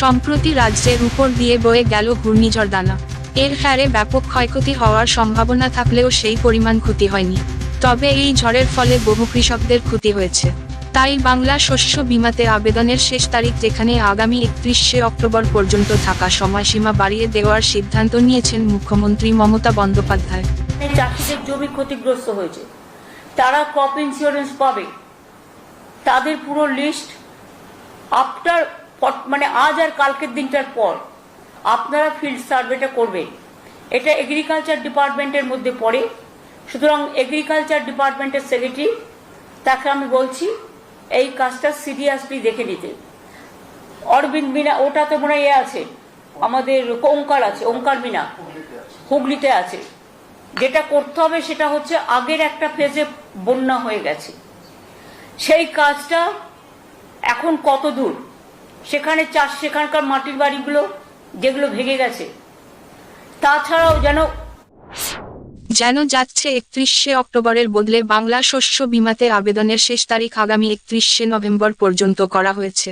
সম্প্রতি রাজ্যের উপর দিয়ে বয়ে গেল ঘূর্ণিঝড় দানা এর হারে ব্যাপক ক্ষয়ক্ষতি হওয়ার সম্ভাবনা থাকলেও সেই পরিমাণ ক্ষতি হয়নি। তবে এই ঝড়ের ফলে বহু কৃষকদের ক্ষতি হয়েছে। তাই বাংলা শস্য বিমাতে আবেদনের শেষ তারিখ যেখানে আগামী একত্রিশে অক্টোবর পর্যন্ত থাকা সময়সীমা বাড়িয়ে দেওয়ার সিদ্ধান্ত নিয়েছেন মুখ্যমন্ত্রী মমতা বন্দ্যোপাধ্যায়। চাষিদের জমি ক্ষতিগ্রস্ত হয়েছে। তারা ক্রপ ইন্স্যুরেন্স পাবে। তাদের পুরো লিস্ট আফটার মানে আজ আর কালকের দিনটার পর আপনারা ফিল্ড সার্ভেটা করবেন। এটা এগ্রিকালচার ডিপার্টমেন্টের মধ্যে পড়ে। সুতরাং এগ্রিকালচার ডিপার্টমেন্টের সেক্রেটারি তাকে আমি বলছি, এই কাজটা সিরিয়াসলি দেখে নিতে। অরবিন্দ মিনা ওটাতে মনে হয় আছে। আমাদের ওঙ্কার আছে, ওঙ্কার মিনা। হুগলিতে আছে। যেটা করতে হবে সেটা হচ্ছে আগের একটা ফেজে বন্যা হয়ে গেছে। সেই কাজটা এখন কত দূর? সেখানে চাষ সেখানকার মাটির বাড়িগুলো যেগুলো ভেঙে গেছে। তাছাড়াও যেন যেন যাচ্ছে একত্রিশে অক্টোবরের বদলে বাংলা শস্য বিমাতে আবেদনের শেষ তারিখ আগামী একত্রিশে নভেম্বর পর্যন্ত করা হয়েছে।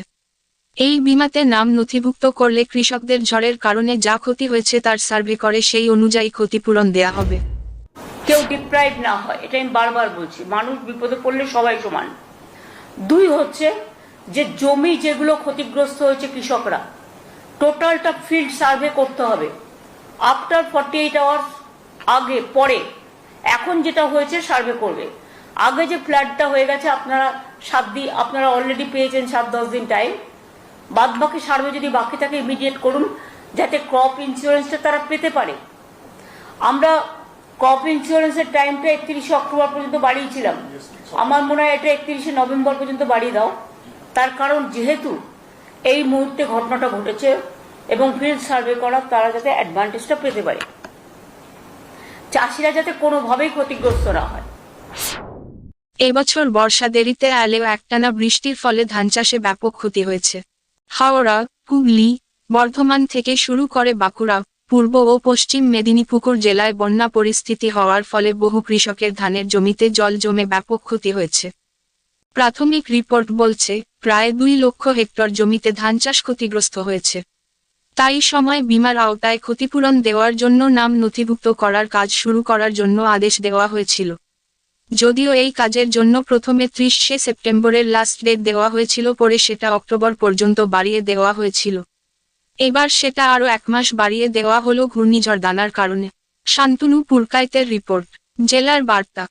এই বিমাতে নাম নথিভুক্ত করলে কৃষকদের ঝড়ের কারণে যা ক্ষতি হয়েছে তার সার্ভে করে সেই অনুযায়ী ক্ষতিপূরণ দেয়া হবে। কেউ ডিপ্রাইভ না হয় এটা আমি বারবার বলছি। মানুষ বিপদে পড়লে সবাই সমান। দুই হচ্ছে যে জমি যেগুলো ক্ষতিগ্রস্ত হয়েছে কৃষকরা টোটালটা ফিল্ড সার্ভে করতে হবে। আফটার ফর্টি এইট আওয়ার্স আগে পরে এখন যেটা হয়েছে সার্ভে করবে। আগে যে ফ্ল্যাটটা হয়ে গেছে আপনারা সাত দিন আপনারা অলরেডি পেয়েছেন সাত দশ দিন টাইম বাদ বাকি সার্ভে যদি বাকি থাকে ইমিডিয়েট করুন যাতে ক্রপ ইন্স্যুরেন্সটা তারা পেতে পারে। আমরা ক্রপ ইন্স্যুরেন্সের টাইমটা একত্রিশে অক্টোবর পর্যন্ত বাড়িয়েছিলাম। আমার মনে হয় এটা একত্রিশে নভেম্বর পর্যন্ত বাড়িয়ে দাও। তার কারণ যেহেতু এই মুহূর্তে ঘটনাটা ঘটেছে এবং ফিল্ড সার্ভে করা তারা যাতে অ্যাডভান্টেজটা পেতে পারে। চাষিরা যাতে কোনোভাবেই ক্ষতিগ্রস্ত না হয়। এবছর বর্ষা দেরিতে এলেও একটানা বৃষ্টির ফলে ধান চাষে ব্যাপক ক্ষতি হয়েছে। হাওড়া, হুগলি, বর্ধমান থেকে শুরু করে বাঁকুড়া, পূর্ব ও পশ্চিম মেদিনীপুকুর জেলায় বন্যা পরিস্থিতি হওয়ার ফলে বহু কৃষকের ধানের জমিতে জল জমে ব্যাপক ক্ষতি হয়েছে। প্রাথমিক রিপোর্ট বলছে প্রায় দুই লক্ষ হেক্টর জমিতে ধান চাষ ক্ষতিগ্রস্ত হয়েছে। তাই সময় বিমার আওতায় ক্ষতিপূরণ দেওয়ার জন্য নাম নথিভুক্ত করার কাজ শুরু করার জন্য আদেশ দেওয়া হয়েছিল। যদিও এই কাজের জন্য প্রথমে ত্রিশে সেপ্টেম্বরের লাস্ট ডেট দেওয়া হয়েছিল, পরে সেটা অক্টোবর পর্যন্ত বাড়িয়ে দেওয়া হয়েছিল। এবার সেটা আরও এক মাস বাড়িয়ে দেওয়া হলো ঘূর্ণিঝড় দানার কারণে। শান্তনু পুরকাইতের রিপোর্ট, জেলার বার্তা।